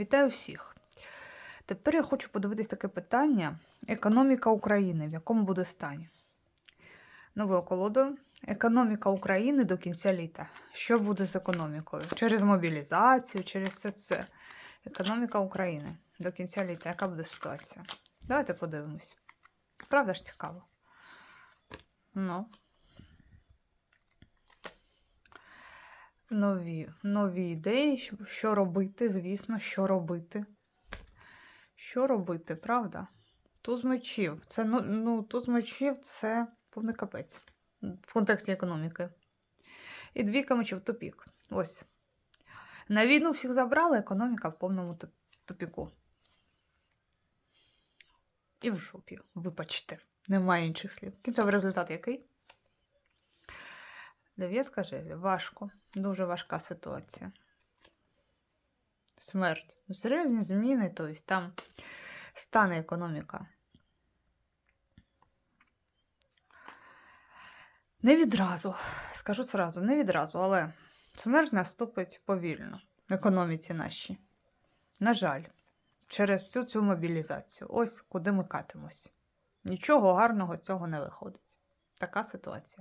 Вітаю всіх. Тепер я хочу подивитись таке питання: економіка України, в якому буде стані? Новою колодою. Економіка України до кінця літа. Що буде з економікою? Через мобілізацію, через все це. Економіка України до кінця літа. Яка буде ситуація? Давайте подивимось. Правда ж цікаво? Ну. Нові, нові ідеї, що- робити, звісно, що робити. Що робити, правда? Туз мечів. Це, ну, ну, туз мечів це повний капець в контексті економіки. І двійка мечів тупік. Ось. На війну всіх забрали, економіка в повному тупіку. І в жопі, вибачте, немає інших слів. Кінцевий результат який? Дев'ятка жезлів. Важко. Дуже важка ситуація. Смерть. Серйозні зміни, тобто там стане економіка. Не відразу, скажу зразу, не відразу, але смерть наступить повільно в економіці нашій. На жаль, через всю цю мобілізацію. Ось куди ми катимось. Нічого гарного цього не виходить. Така ситуація.